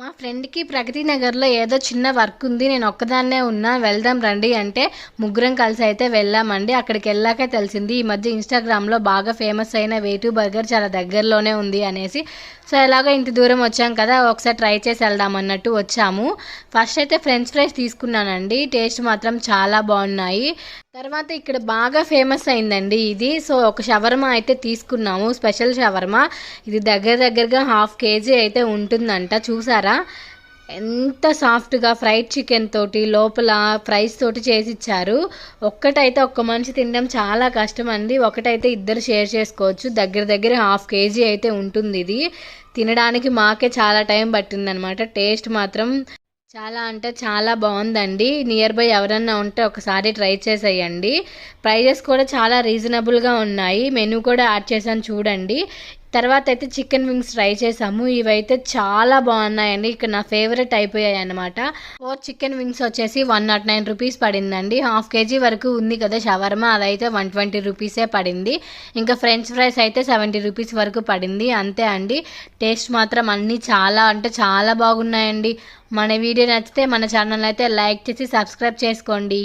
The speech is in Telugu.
మా ఫ్రెండ్కి ప్రగతి నగర్లో ఏదో చిన్న వర్క్ ఉంది నేను ఒక్కదాన్నే ఉన్నా వెళ్దాం రండి అంటే ముగ్గురం కలిసి అయితే వెళ్ళామండి. అక్కడికి వెళ్ళాక తెలిసింది ఈ మధ్య ఇన్స్టాగ్రామ్లో బాగా ఫేమస్ అయిన వేటు బర్గర్ చాలా దగ్గరలోనే ఉంది అనేసి. సో ఎలాగో ఇంత దూరం వచ్చాం కదా ఒకసారి ట్రై చేసి వెళ్దాం అన్నట్టు వచ్చాము. ఫస్ట్ అయితే ఫ్రెంచ్ ఫ్రైస్ తీసుకున్నానండి టేస్ట్ మాత్రం చాలా బాగున్నాయి. తర్వాత ఇక్కడ బాగా ఫేమస్ అయిందండి ఇది. సో ఒక షవర్మా అయితే తీసుకున్నాము స్పెషల్ షవర్మా. ఇది దగ్గర దగ్గరగా హాఫ్ కేజీ అయితే ఉంటుందంట చూసారు? ఎంత సాఫ్ట్గా ఫ్రైడ్ చికెన్ తోటి లోపల ఫ్రైస్ తోటి చేసి ఇచ్చారు ఒక్కటైతే ఒక్క మనిషి తినడం చాలా కష్టం అండి ఒకటైతే ఇద్దరు షేర్ చేసుకోవచ్చు. దగ్గర దగ్గర హాఫ్ కేజీ అయితే ఉంటుంది ఇది. తినడానికి మాకే చాలా టైం పట్టిందనమాట. టేస్ట్ మాత్రం చాలా అంటే చాలా బాగుందండి. నియర్ బై ఎవరన్నా ఉంటే ఒకసారి ట్రై చేసేయండి. ప్రైజెస్ కూడా చాలా రీజనబుల్గా ఉన్నాయి. మెనూ కూడా యాడ్ చేశాను చూడండి. తర్వాత అయితే చికెన్ వింగ్స్ ట్రై చేసాము. ఇవైతే చాలా బాగున్నాయండి. ఇక్కడ నా ఫేవరెట్ అయిపోయాయి అనమాట ఫోర్ చికెన్ వింగ్స్ వచ్చేసి వన్ నాట్ నైన్ రూపీస్ పడిందండి. హాఫ్ కేజీ వరకు ఉంది కదా షవర్మా. అదైతే వన్ ట్వంటీ రూపీసే పడింది. ఇంకా ఫ్రెంచ్ ఫ్రైస్ అయితే సెవెంటీ రూపీస్ వరకు పడింది. అంతే అండి. టేస్ట్ మాత్రం అన్నీ చాలా అంటే చాలా బాగున్నాయండి. మన వీడియో నచ్చితే మన ఛానల్ అయితే లైక్ చేసి సబ్స్క్రైబ్ చేసుకోండి.